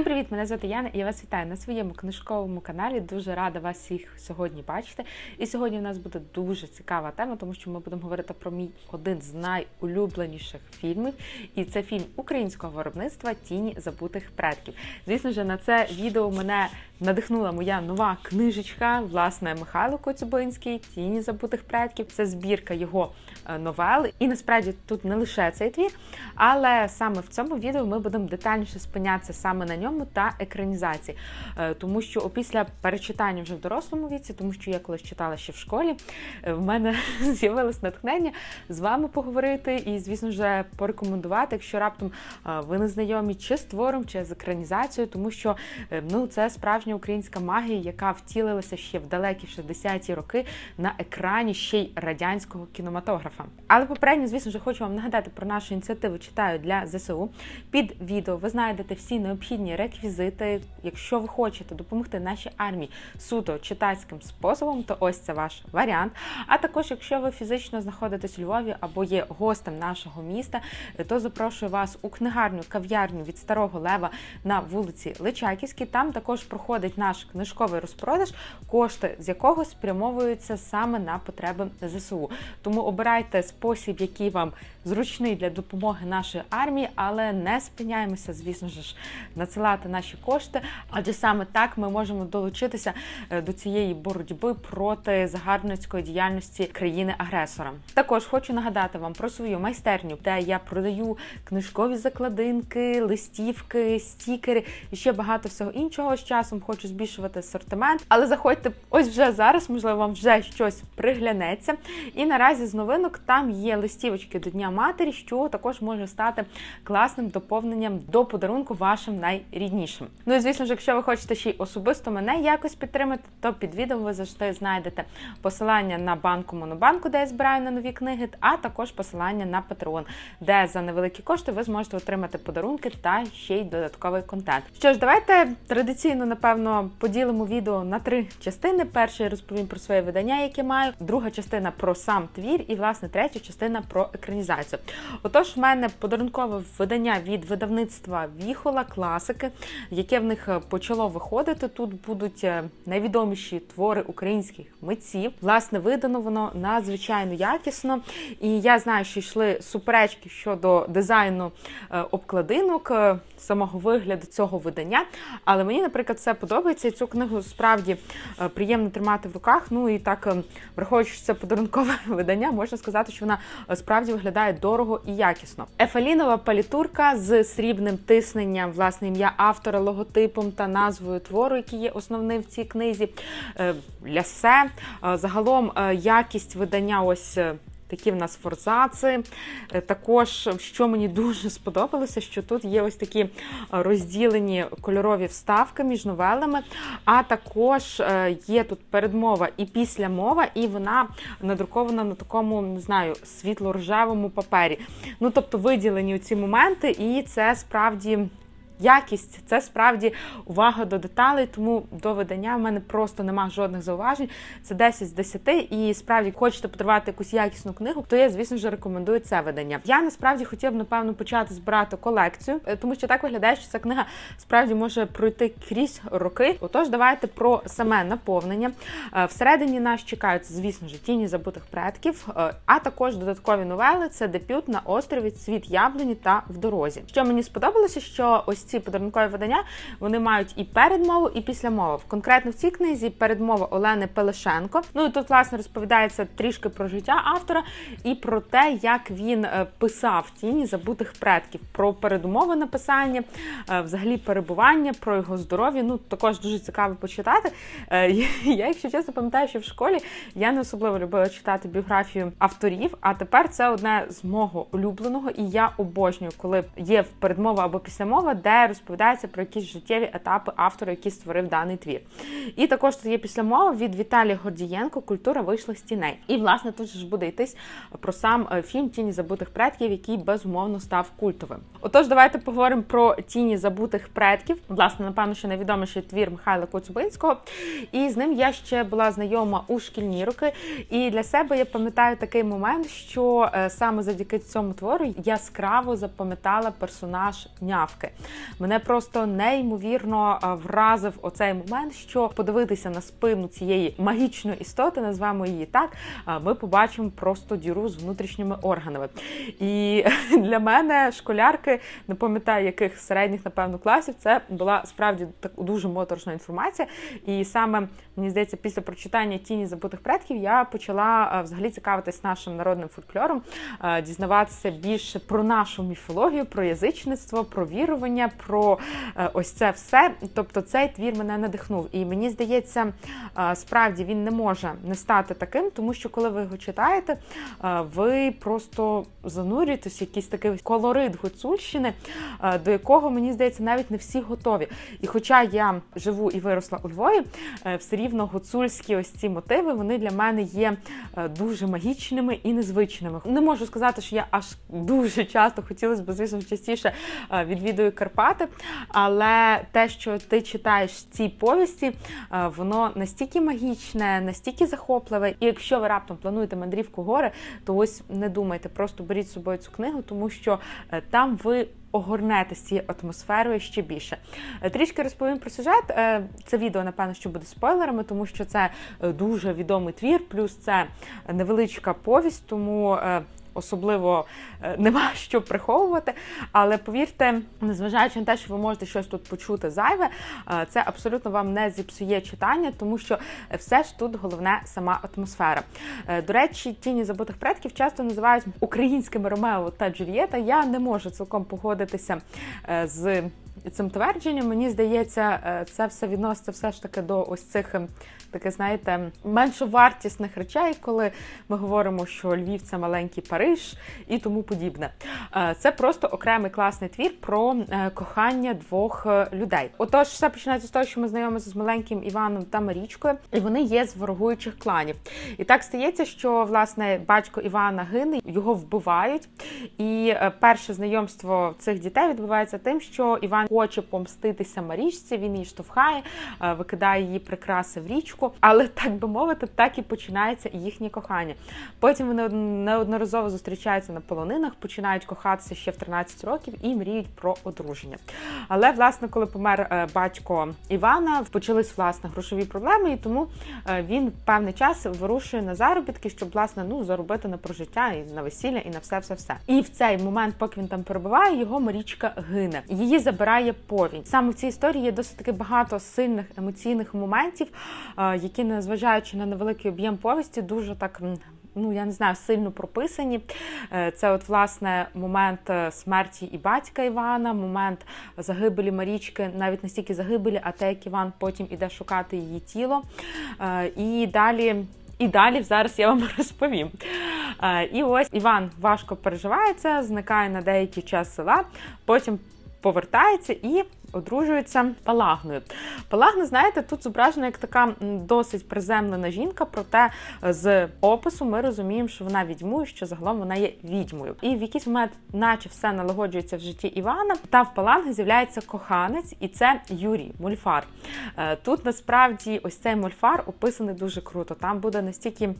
Всім привіт! Мене звати Яна і я вас вітаю на своєму книжковому каналі. Дуже рада вас всіх сьогодні бачити. І сьогодні в нас буде дуже цікава тема, тому що ми будемо говорити про мій один з найулюбленіших фільмів. І це фільм українського виробництва Тіні забутих предків. Звісно ж, на це відео мене надихнула моя нова книжечка, власне, Михайло Коцюбинський Тіні забутих предків. Це збірка його е, новел. І насправді тут не лише цей твір, але саме в цьому відео ми будемо детальніше спинятися саме на ньому та екранізації. Е, Тому що опісля перечитання вже в дорослому віці, тому що я колись читала ще в школі, е, в мене з'явилось натхнення з вами поговорити і, звісно ж, порекомендувати, якщо раптом е, ви не знайомі чи з твором, чи з екранізацією, тому що ну це справжня українська магія, яка втілилася ще в далекі 60-ті роки на екрані ще й радянського кінематографа. Але попередньо, звісно ж, хочу вам нагадати про нашу ініціативу читаю для ЗСУ. Під відео ви знайдете всі необхідні реквізити. Якщо ви хочете допомогти нашій армії суто читацьким способом, то ось це ваш варіант. А також, якщо ви фізично знаходитесь у Львові або є гостем нашого міста, то запрошую вас у книгарню кав'ярню від Старого Лева на вулиці Личаківській. Там також проходить наш книжковий розпродаж, кошти з якого спрямовуються саме на потреби ЗСУ. Тому обирайте спосіб, який вам зручний для допомоги нашої армії, але не спиняємося, звісно ж, надсилати наші кошти, адже саме так ми можемо долучитися е, до цієї боротьби проти загарбницької діяльності країни-агресора. Також хочу нагадати вам про свою майстерню, де я продаю книжкові закладинки, листівки, стікери і ще багато всього іншого. З часом хочу збільшувати асортимент, але заходьте ось вже зараз, можливо, вам вже щось приглянеться. І наразі з новинок там є листівочки до Дня матері, що також може стати класним доповненням до подарунку вашим найріднішим. Ну і звісно ж, якщо ви хочете ще й особисто мене якось підтримати, то під відео ви завжди знайдете посилання на банку Монобанку, де я збираю на нові книги, а також посилання на Patreon, де за невеликі кошти ви зможете отримати подарунки та ще й додатковий контент. Що ж, давайте традиційно, напевно, поділимо відео на три частини. Перше я розповім про своє видання, яке маю, друга частина про сам твір, і власне третя частина про екранізацію. Отож, в мене подарункове видання від видавництва Віхола класики, яке в них е, почало виходити. Тут будуть е, найвідоміші твори українських митців. Власне, видано воно надзвичайно якісно. І я знаю, що йшли суперечки щодо дизайну е, обкладинок, самого вигляду цього видання. Але мені, наприклад, все подобається. І цю книгу справді приємно тримати в руках. Ну і так, враховуючи, що це подарункове видання, можна сказати, що вона справді виглядає дорого і якісно. Ефалінова палітурка з срібним тисненням, власне, ім'я автора, логотипом та назвою твору, який є основним в цій книзі. Е, Лясе. Е, Загалом е, якість видання ось. Такі в нас форзаци. Також, що мені дуже сподобалося, що тут є ось такі розділені кольорові вставки між новелами, а також є тут передмова і післямова, і вона надрукована на такому, не знаю, світло-рожевому папері. Ну, тобто виділені ці моменти, і це справді. Якість це справді увага до деталей, тому до видання в мене просто нема жодних зауважень. Це 10 з 10, і справді хочете подарувати якусь якісну книгу, то я, звісно ж, рекомендую це видання. Я насправді хотів напевно почати збирати колекцію, е, тому що так виглядає, що ця книга справді може пройти крізь роки. Отож, давайте про саме наповнення. Е, Всередині нас чекають, звісно ж, тіні забутих предків, е, а також додаткові новели. Це дебют на острові Цвіт яблуні та в дорозі. Що мені сподобалося, що ось ці подарункові видання вони мають і передмову, і післямову. Конкретно в цій книзі передмова Олени Пелешенко. Ну і тут власне розповідається трішки про життя автора і про те, як він е, писав тіні забутих предків, про передумови написання, е, взагалі перебування, про його здоров'я. Ну також дуже цікаво почитати. Е, Я, якщо чесно, пам'ятаю, що в школі я не особливо любила читати біографію авторів. А тепер це одне з мого улюбленого, і я обожнюю, коли є передмова або післямова, де розповідається про якісь життєві етапи автора, який створив даний твір. І також тут є післямова від Віталія Гордієнко Культура вийшла з тіней. І власне тут ж буде йтись про сам е, фільм Тіні забутих предків, який безумовно став культовим. Отож, давайте поговоримо про тіні забутих предків. Власне, напевно, що найвідоміший твір Михайла Коцюбинського. І з ним я ще була знайома у шкільні роки. І для себе я пам'ятаю такий момент, що е, саме завдяки цьому твору яскраво запам'ятала персонаж нявки. Мене просто неймовірно вразив оцей момент, що подивитися на спину цієї магічної істоти, назвемо її так. Ми побачимо просто діру з внутрішніми органами. І для мене школярки, не пам'ятаю, яких середніх, напевно, класів, це була справді так дуже моторошна інформація. І саме мені здається, після прочитання тіні забутих предків я почала взагалі цікавитись нашим народним фольклором, дізнаватися більше про нашу міфологію, про язичництво, про вірування, про е, ось це все. Тобто цей твір мене надихнув. І мені здається, е, справді він не може не стати таким, тому що коли ви його читаєте, е, ви просто занурюєтесь в якийсь такий колорит Гуцульщини, е, до якого мені здається навіть не всі готові. І хоча я живу і виросла у Львові, е, все рівно гуцульські ось ці мотиви вони для мене є е, дуже магічними і незвичними. Не можу сказати, що я аж дуже часто хотілося б, звісно, частіше е, відвідую Карпати, але те, що ти читаєш ці повісті, е, воно настільки магічне, настільки захопливе. І якщо ви раптом плануєте мандрівку гори, то ось не думайте, просто беріть з собою цю книгу, тому що там ви. Огорнетесь цією атмосферою ще більше. Е, Трішки розповім про сюжет. Е, Це відео, напевно, що буде спойлерами, тому що це е, дуже відомий твір, плюс це невеличка повість, тому особливо е, нема що приховувати. Але повірте, незважаючи на те, що ви можете щось тут почути зайве, е, це абсолютно вам не зіпсує читання, тому що все ж тут головне сама атмосфера. Е, До речі, тіні забутих предків часто називають українськими Ромео та Джульєта. Я не можу цілком погодитися з. Цим твердженням мені здається, е, це все відноситься все ж таки до ось цих ем, таких, знаєте, меншовартісних речей, коли ми говоримо, що Львів це маленький Париж і тому подібне. Е, Це просто окремий класний твір про е, кохання двох людей. Отож, все починається з того, що ми знайомимося з маленьким Іваном та Марічкою, і вони є з ворогуючих кланів. І так стається, що власне батько Івана гине, його вбивають. І перше знайомство цих дітей відбувається тим, що Іван хоче помститися Марічці, він її штовхає, е, викидає її прикраси в річку. Але так би мовити, так і починається їхнє кохання. Потім вони неодноразово зустрічаються на полонинах, починають кохатися ще в 13 років і мріють про одруження. Але власне, коли помер е, батько Івана, почались власне грошові проблеми, і тому е, він певний час вирушує на заробітки, щоб власне ну заробити на прожиття і на весілля, і на все, все, все. І в цей момент, поки він там перебуває, його Марічка гине. Її забирає повінь. Саме в цій історії є досить таки багато сильних емоційних моментів, е, які, незважаючи на невеликий об'єм повісті, дуже так. Ну, я не знаю, сильно прописані. Е, Це, от, власне, момент е, смерті і батька Івана, момент загибелі Марічки, навіть не стільки загибелі, а те, як Іван потім іде шукати її тіло. І далі. І далі зараз я вам розповім. І ось Іван важко переживає це, зникає на деякий час села, потім повертається і одружується Палагною. Палагна, знаєте, тут зображена як така досить приземлена жінка, проте з опису ми розуміємо, що вона відьмує, що загалом вона є відьмою. І в якийсь момент, наче все налагоджується в житті Івана, та в Палагни з'являється коханець, і це Юрій Мульфар. Е, Тут насправді ось цей мульфар описаний дуже круто. Там буде настільки,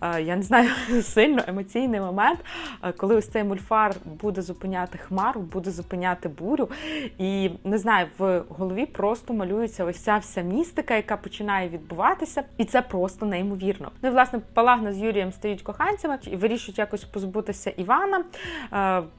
е, я не знаю, сильно емоційний момент, е, коли ось цей мульфар буде зупиняти хмару, буде зупиняти бурю. І не знаю, в голові просто малюється ось ця вся містика, яка починає відбуватися, і це просто неймовірно. Ну і власне Палагна з Юрієм стають коханцями і вирішують якось позбутися Івана.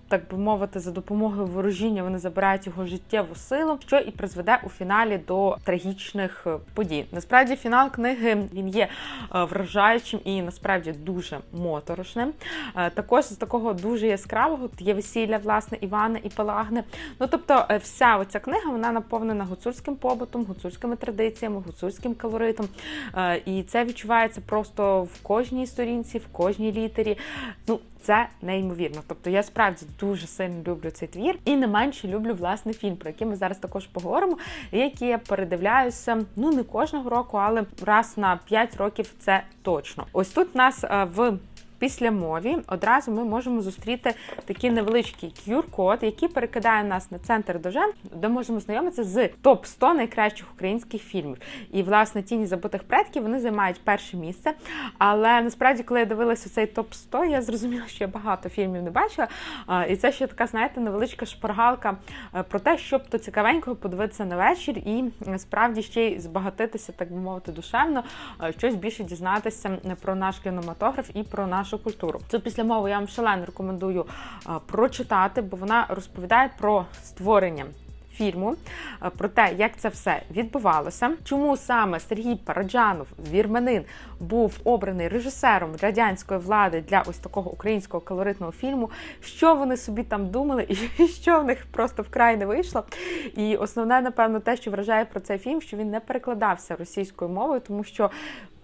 Так би мовити, за допомогою ворожіння вони забирають його життєву силу, що і призведе у фіналі до трагічних е, подій. Насправді, фінал книги він є е, вражаючим і насправді дуже моторошним. Е, Також з такого дуже яскравого є весілля власне Івана і Палагни. Ну тобто, вся оця книга вона наповнена гуцульським побутом, гуцульськими традиціями, гуцульським колоритом. Е, І це відчувається просто в кожній сторінці, в кожній літері. Ну, це неймовірно. Тобто я справді дуже сильно люблю цей твір і не менше люблю власне фільм, про який ми зараз також поговоримо, який я передивляюся ну не кожного року, але раз на 5 років це точно. Ось тут нас е, в після мові одразу ми можемо зустріти такий невеличкий QR-код, який перекидає нас на центр Дожен, де можемо знайомитися з топ 100 найкращих українських фільмів. І власне тіні забутих предків вони займають перше місце. Але насправді, коли я дивилася цей топ 100 я зрозуміла, що я багато фільмів не бачила. І це ще така, знаєте, невеличка шпаргалка е, про те, щоб то цікавенького подивитися на вечір і справді ще й збагатитися, так би мовити, душевно, е, щось більше дізнатися про наш кінематограф і про нашу культуру. Цю післямову я вам шалено рекомендую е, прочитати, бо вона розповідає про створення фільму е, про те, як це все відбувалося, чому саме Сергій Параджанов, вірменин, був обраний режисером радянської влади для ось такого українського колоритного фільму, що вони собі там думали, і що в них просто вкрай не вийшло. І основне, напевно, те, що вражає про цей фільм, що він не перекладався російською мовою, тому що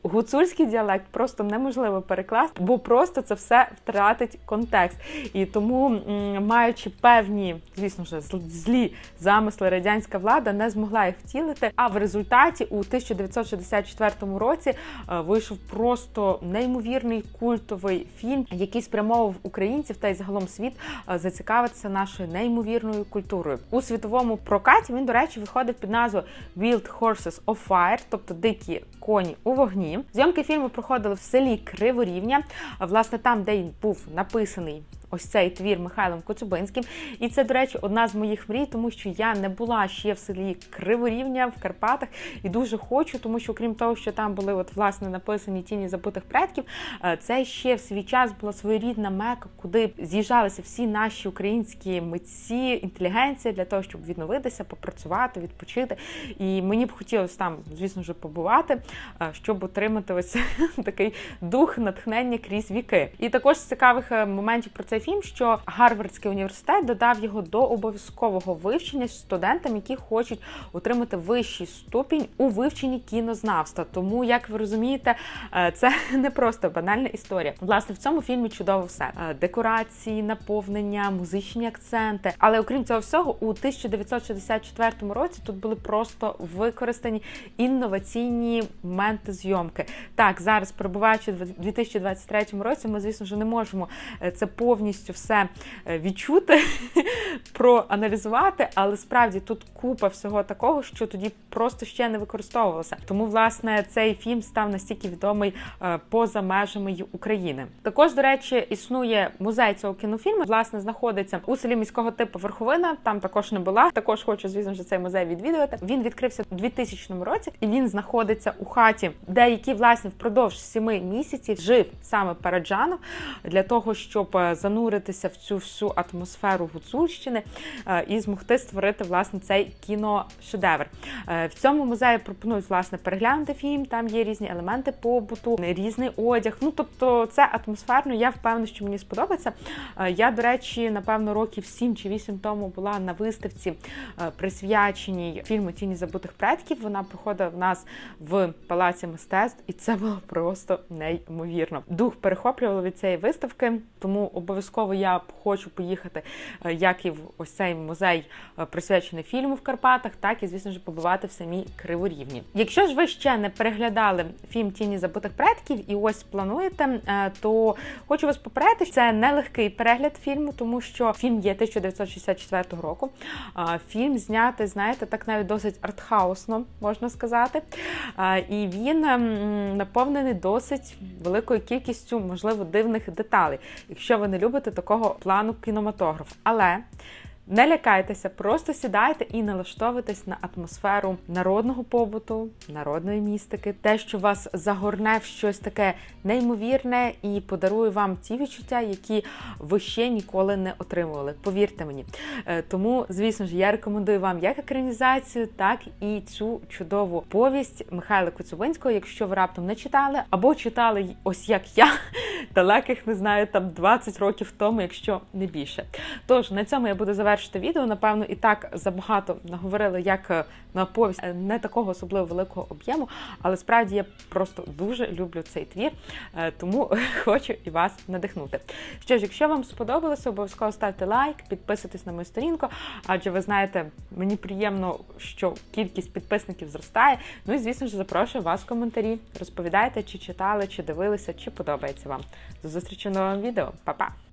гуцульський діалект просто неможливо перекласти, бо просто це все втратить контекст. І тому, маючи певні, звісно ж, злі замисли, радянська влада не змогла їх втілити. А в результаті у 1964 році е, вийшов просто неймовірний культовий фільм, який спрямовував українців та й загалом світ е, зацікавитися нашою неймовірною культурою. У світовому прокаті він, до речі, виходив під назвою Wild Horses of Fire, тобто дикі коні у вогні. Зйомки фільму проходили в селі Криворівня, власне, там, де був написаний ось цей твір Михайлом Коцюбинським. І це, до речі, одна з моїх мрій, тому що я не була ще в селі Криворівня в Карпатах і дуже хочу, тому що, крім того, що там були от власне написані тіні забутих предків, е, це ще в свій час була своєрідна мека, куди з'їжджалися всі наші українські митці, інтелігенція для того, щоб відновитися, попрацювати, відпочити. І мені б хотілося там, звісно ж, побувати, е, щоб отримати ось такий дух натхнення крізь віки. І також з цікавих е, моментів про цей фільм, що Гарвардський університет додав його до обов'язкового вивчення студентам, які хочуть отримати вищий ступінь у вивченні кінознавства. Тому, як ви розумієте, е, це не просто банальна історія. Власне, в цьому фільмі чудово все: е, декорації, наповнення, музичні акценти. Але окрім цього всього, у 1964 році тут були просто використані інноваційні моменти зйомки. Так, зараз перебуваючи в 2023 році, ми, звісно ж, не можемо е, це повністю повністю все е, відчути, проаналізувати, але справді тут купа всього такого, що тоді просто ще не використовувалося. Тому, власне, цей фільм став настільки відомий е, поза межами України. Також, до речі, існує музей цього кінофільму. Власне, знаходиться у селі міського типу Верховина. Там також не була. Також хочу, звісно ж, цей музей відвідувати. Він відкрився у 2000 році, і він знаходиться у хаті, де який, власне впродовж семи місяців жив саме Параджанов для того, щоб занурити зануритися в цю всю атмосферу Гуцульщини е, і змогти створити власне цей кіношедевр. Е, в цьому музеї пропонують власне переглянути фільм. Там є різні елементи побуту, різний одяг. Ну тобто, це атмосферно. Я впевнена, що мені сподобається. Е, я, до речі, напевно, років 7 чи 8 тому була на виставці, присвяченій фільму Тіні забутих предків. Вона проходила в нас в палаці мистецтв, і це було просто неймовірно. Дух перехоплювало від цієї виставки, тому обов'язково обов'язково я хочу поїхати, е, як і в ось цей музей е, присвячений фільму в Карпатах, так і звісно ж побувати в самій Криворівні. Якщо ж ви ще не переглядали фільм Тіні забутих предків і ось плануєте, е, то хочу вас попередити, що це нелегкий перегляд фільму, тому що фільм є 1964 року. Фільм знятий, знаєте, так навіть досить артхаусно можна сказати. І він ем, наповнений досить великою кількістю, можливо, дивних деталей. Якщо ви не любите робити такого плану кінематограф. Але не лякайтеся, просто сідайте і налаштовуйтесь на атмосферу народного побуту, народної містики, те, що вас загорне в щось таке неймовірне і подарує вам ті відчуття, які ви ще ніколи не отримували. Повірте мені. Е, тому, звісно ж, я рекомендую вам як екранізацію, так і цю чудову повість Михайла Коцюбинського, якщо ви раптом не читали, або читали ось як я, далеких не знаю, там 20 років тому, якщо не більше. Тож на цьому я буду завершувати завершити відео. Напевно, і так забагато наговорили, як е, на повість е, не такого особливо великого об'єму, але справді я просто дуже люблю цей твір, е, тому хочу і вас надихнути. Що ж, якщо вам сподобалося, обов'язково ставте лайк, підписуйтесь на мою сторінку, адже ви знаєте, мені приємно, що кількість підписників зростає. Ну і звісно ж запрошую вас в коментарі. Розповідайте, чи читали, чи дивилися, чи подобається вам. До зустрічі в новому відео. Па-па!